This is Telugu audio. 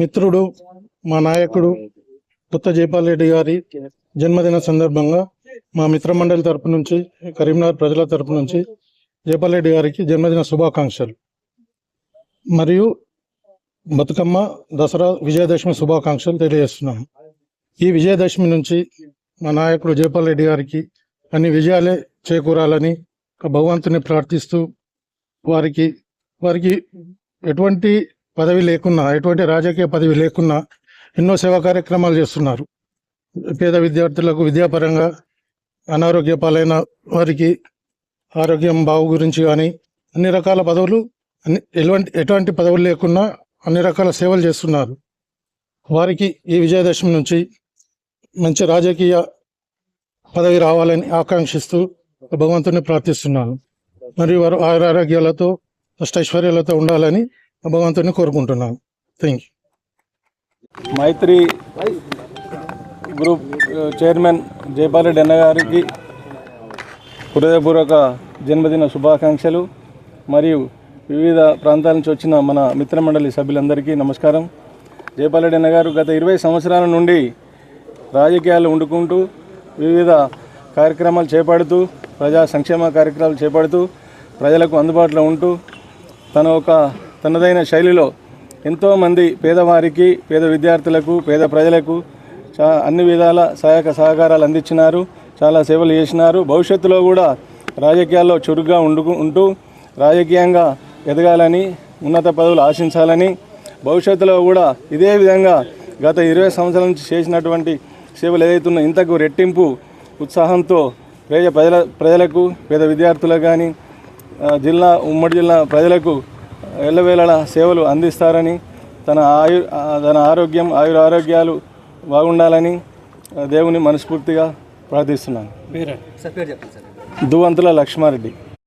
మిత్రుడు మా నాయకుడు కొత్త జైపాల్ రెడ్డి గారి జన్మదిన సందర్భంగా మా మిత్ర మండలి తరపు నుంచి కరీంనగర్ ప్రజల తరపు నుంచి జైపాల్ రెడ్డి గారికి జన్మదిన శుభాకాంక్షలు. మరియు బతుకమ్మ దసరా విజయదశమి శుభాకాంక్షలు తెలియజేస్తున్నాము. ఈ విజయదశమి నుంచి మా నాయకుడు జైపాల్ రెడ్డి గారికి అన్ని విజయాలే చేకూరాలని భగవంతుని ప్రార్థిస్తూ వారికి వారికి ఎటువంటి పదవి లేకున్నా ఎటువంటి రాజకీయ పదవి లేకున్నా ఎన్నో సేవా కార్యక్రమాలు చేస్తున్నారు. పేద విద్యార్థులకు విద్యాపరంగా అనారోగ్య పాలైన వారికి ఆరోగ్యం బాగు గురించి కానీ అన్ని రకాల పదవులు అన్ని ఎటువంటి ఎటువంటి పదవులు లేకున్నా అన్ని రకాల సేవలు చేస్తున్నారు. వారికి ఈ విజయదశమి నుంచి మంచి రాజకీయ పదవి రావాలని ఆకాంక్షిస్తూ భగవంతుని ప్రార్థిస్తున్నాను. మరియు వారు ఆరారోగ్యాలతో అష్టైశ్వర్యాలతో ఉండాలని భగవంతుని కోరుకుంటున్నాను. Thank you Maitri group chairman Jayapala Reddy అన్న గారికి హృదయపూర్వక జన్మదిన శుభాకాంక్షలు మరియు వివిధ ప్రాంతాల నుంచి వచ్చిన మన మిత్రమండలి సభ్యులందరికీ నమస్కారం. జయపాలరెడ్డి అన్న గారు గత ఇరవై సంవత్సరాల నుండి రాజకీయాలు వండుకుంటూ వివిధ కార్యక్రమాలు చేపడుతూ ప్రజా సంక్షేమ కార్యక్రమాలు చేపడుతూ ప్రజలకు అందుబాటులో ఉంటూ తన ఒక తనదైన శైలిలో ఎంతోమంది పేదవారికి పేద విద్యార్థులకు పేద ప్రజలకు చా అన్ని విధాల సహాయక సహకారాలు అందించినారు చాలా సేవలు చేసినారు. భవిష్యత్తులో కూడా రాజకీయాల్లో చురుగ్గా ఉండు ఉంటూ రాజకీయంగా ఎదగాలని ఉన్నత పదవులు ఆశించాలని భవిష్యత్తులో కూడా ఇదే విధంగా గత ఇరవై సంవత్సరాల నుంచి చేసినటువంటి సేవలు ఏదైతున్నా ఇంతకు రెట్టింపు ఉత్సాహంతో పేద ప్రజల ప్రజలకు పేద విద్యార్థులకు కానీ జిల్లా ఉమ్మడి జిల్లా ప్రజలకు ఎల్లవేళలా సేవలు అందిస్తారని తన ఆయు తన ఆరోగ్యం ఆయుర ఆరోగ్యాలు బాగుండాలని దేవుని మనస్ఫూర్తిగా ప్రార్థిస్తున్నాను. దువంతుల లక్ష్మారెడ్డి.